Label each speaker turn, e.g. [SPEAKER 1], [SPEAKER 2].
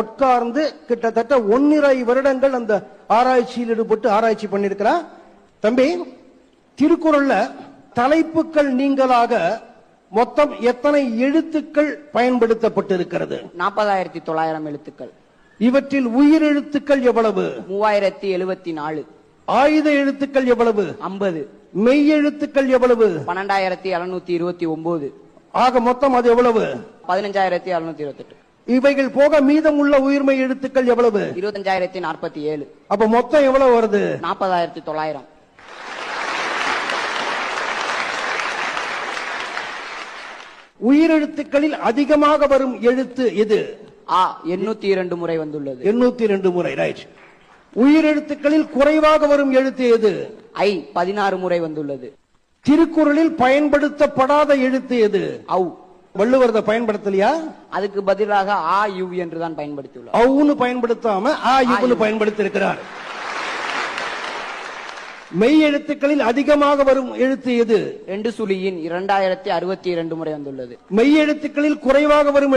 [SPEAKER 1] உட்கார்ந்து கிட்டத்தட்ட ஒன்னிரை வருடங்கள் அந்த ஆராய்ச்சியில் ஈடுபட்டு ஆராய்ச்சி பண்ணிருக்கிறான் தம்பி திருக்குறள்ல தலைப்புகள் நீங்களாக மொத்தம் எத்தனை எழுத்துக்கள் பயன்படுத்தப்பட்டிருக்கிறது?
[SPEAKER 2] நாற்பதாயிரத்தி தொள்ளாயிரம் எழுத்துக்கள்.
[SPEAKER 1] இவற்றில் உயிரெழுத்துக்கள் எவ்வளவு?
[SPEAKER 2] மூவாயிரத்தி எழுபத்தி நாலு.
[SPEAKER 1] ஆயுத எழுத்துக்கள் எவ்வளவு?
[SPEAKER 2] ஐம்பது.
[SPEAKER 1] மெய்யெழுத்துக்கள் எவ்வளவு?
[SPEAKER 2] பன்னெண்டாயிரத்தி எழுநூத்தி இருபத்தி ஒன்பது
[SPEAKER 1] ஆக மொத்தம் அது எவ்வளவு?
[SPEAKER 2] பதினஞ்சாயிரத்தி எழுநூத்தி இருபத்தெட்டு.
[SPEAKER 1] இவைகள் போக மீதமுள்ள உயிர்மை எழுத்துக்கள் எவ்வளவு?
[SPEAKER 2] இருபத்தஞ்சாயிரத்தி நாற்பத்தி ஏழு
[SPEAKER 1] அப்ப மொத்தம் எவ்வளவு வருது?
[SPEAKER 2] நாற்பதாயிரத்தி தொள்ளாயிரம்
[SPEAKER 1] உயிரெழுத்துக்களில் அதிகமாக வரும் எழுத்து எது?
[SPEAKER 2] ஆ எண்ணூத்தி இரண்டு முறை வந்துள்ளது.
[SPEAKER 1] எண்ணூத்தி ரெண்டு முறை ரைட் உயிரெழுத்துக்களில் குறைவாக வரும் எழுத்து எது?
[SPEAKER 2] ஐ பதினாறு முறை வந்துள்ளது.
[SPEAKER 1] திருக்குறளில் பயன்படுத்தப்படாத எழுத்து எது?
[SPEAKER 2] ஔ.
[SPEAKER 1] வள்ளுவர் இதை பயன்படுத்தலையா?
[SPEAKER 2] அதுக்கு பதிலாக ஆ யு பயன்படுத்தியுள்ளார்.
[SPEAKER 1] அவுன்னு பயன்படுத்தாம ஆ பயன்படுத்தி இருக்கிறார் மெய் எழுத்துக்களில் அதிகமாக வரும் எழுத்து எது?
[SPEAKER 2] ரெண்டு சுழியின் இரண்டாயிரத்தி அறுபத்தி இரண்டு முறை வந்துள்ளது.
[SPEAKER 1] மெய் எழுத்துக்களில் குறைவாக வரும்